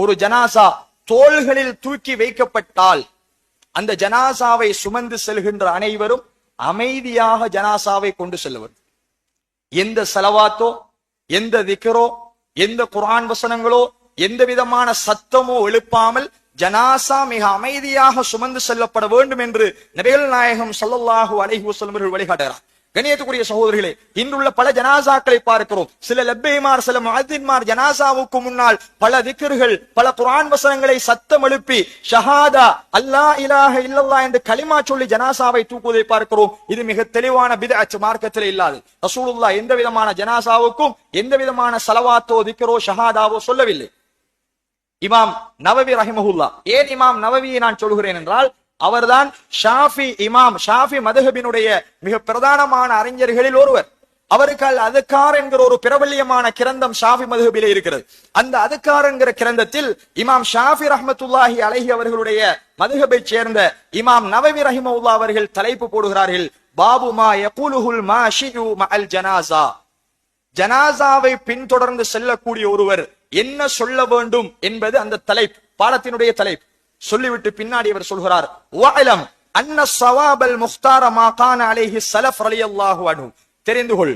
ஒரு ஜனாசா தோள்களில் தூக்கி வைக்கப்பட்டால் அந்த ஜனாசாவை சுமந்து செல்கின்ற அனைவரும் அமைதியாக ஜனாசாவை கொண்டு செல்லுவர். எந்த செலவாத்தோ எந்த திக்கரோ எந்த குரான் வசனங்களோ எந்த விதமான சத்தமோ எழுப்பாமல் ஜனாசா மிக அமைதியாக சுமந்து செல்லப்பட வேண்டும் என்று நபிகள் நாயகம் சல்லல்லாஹு அலைஹி வசல்மர்கள் வழிகாட்டுகிறார். கணியத்துக்குரிய சகோதரிகளே இன்றுள்ள பல ஜனாசாக்களை பார்க்கிறோம். சில லெப்பைமார் சில முஅத்தின்மார் ஜனாசாவுக்கு முன்னால் பல திக்கர்கள் பல குரான் வசனங்களை சத்தம் எழுப்பி ஷஹாதா அல்லாஹ் இலாக இல்லல்லா என்று களிமா சொல்லி ஜனாசாவை தூக்குவதை பார்க்கிறோம். இது மிக தெளிவான பிதஅத் மார்க்கத்தில் இல்லாது. ரசூலுல்லாஹ் எந்த விதமான ஜனாசாவுக்கும் எந்த விதமான சலவாத்தோ திக்கரோ ஷஹாதாவோ சொல்லவில்லை. இமாம் நவவி ரஹிமஹுல்லா. ஏன் இமாம் நவவியை நான் சொல்கிறேன் என்றால் அவர்தான் ஷாஃபி இமாம் ஷாஃபி மதுஹபினுடைய மிக பிரதானமான அறிஞர்களில் ஒருவர். அவருக்கு அல் அதுக்கார் என்கிற ஒரு பிரபல்யமான கிரந்தம் ஷாஃபி மதுஹபில இருக்கிறது. அந்த அதுக்கார் என்கிற கிரந்தத்தில் இமாம் ஷாஃபி ரஹமத்துல்லாஹி அலைஹி அவர்களுடைய மதுஹபை சேர்ந்த இமாம் நவவி ரஹிமவுல்லா அவர்கள் தலைப்பு போடுகிறார்கள் பாபு மா யகூலுஹுல் மாஷியு மஅல் ஜனாசா ஜனாசாவை பின்தொடர்ந்து செல்லக்கூடிய ஒருவர் என்ன சொல்ல வேண்டும் என்பது அந்த தலைப்பு பாடத்தினுடைய தலைப்பு. சொல்லிவிட்டு பின்னாடி அவர் சொல்கிறார் வாயிலம் அன்ன சவாபல் முக்தார மாகான அலேஹி சலஃப் அலி அல்லாஹு அனு தெரிந்து கொள்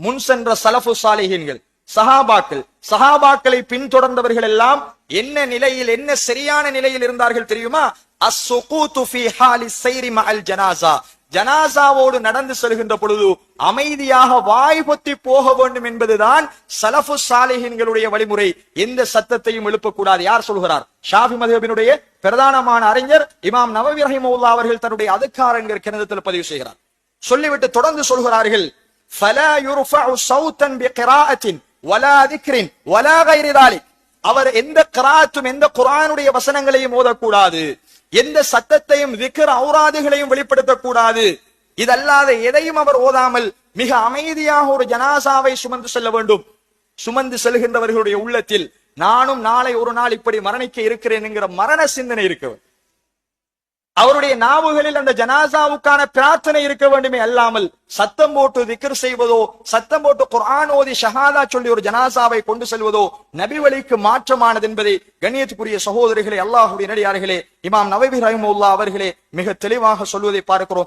முன் சென்ற சலஃபு சாலிஹீன்கள் சஹாபாக்கள் சஹாபாக்களை பின்தொடர்ந்தவர்கள் எல்லாம் என்ன நிலையில் என்ன சரியான நிலையில் இருந்தார்கள் தெரியுமா? அஸ்ஸுகூது ஃபீ ஹாலி சைரி மஅல் ஜனாசா ஜனாசாவோடு நடந்து செல்கின்ற பொழுது அமைதியாக வாய்பொத்தி போக வேண்டும் என்பதுதான் சலபு சாலிஹின்களுடைய வழிமுறை. எந்த சத்தத்தையும் எழுப்பக்கூடாது. யார் சொல்கிறார்? ஷாஃபி மதுஹபினுடைய பிரதானமான அறிஞர் இமாம் நவவி ரஹிமுல்லா அவர்கள் தன்னுடைய அதுக்கார் என்கிற பதிவு செய்கிறார். சொல்லிவிட்டு தொடர்ந்து சொல்கிறார்கள் அவர் எந்த கிராத்தும் எந்த குரானுடைய வசனங்களையும் ஓதக்கூடாது. எந்த சத்தத்தையும் திக்ர் ஔராதுகளையும் வெளிப்படுத்தக்கூடாது. இதல்லாத எதையும் அவர் ஓதாமல் மிக அமைதியாக ஒரு ஜனாசாவை சுமந்து செல்ல வேண்டும். சுமந்து செல்கின்றவர்களுடைய உள்ளத்தில் நானும் நாளை ஒரு நாள் இப்படி மரணிக்க இருக்கிறேன் என்கிற மரண சிந்தனை இருக்கு அவருடைய நாவுகளில் அந்த ஜனாசாவுக்கான பிரார்த்தனை இருக்க வேண்டுமே அல்லாமல் சத்தம் போட்டு திக்ர் செய்வதோ சத்தம் போட்டு குரான் ஓதி ஷஹாதா சொல்லி ஒரு ஜனாசாவை கொண்டு செல்வதோ நபி வழிக்கு மாற்றமானது என்பதை கண்ணியத்துக்குரிய சகோதரிகளே அல்லாஹுடைய நடிகார்களே இமாம் நவபி ரஹிமுல்லா அவர்களே மிக தெளிவாக சொல்வதை பார்க்கிறோம்.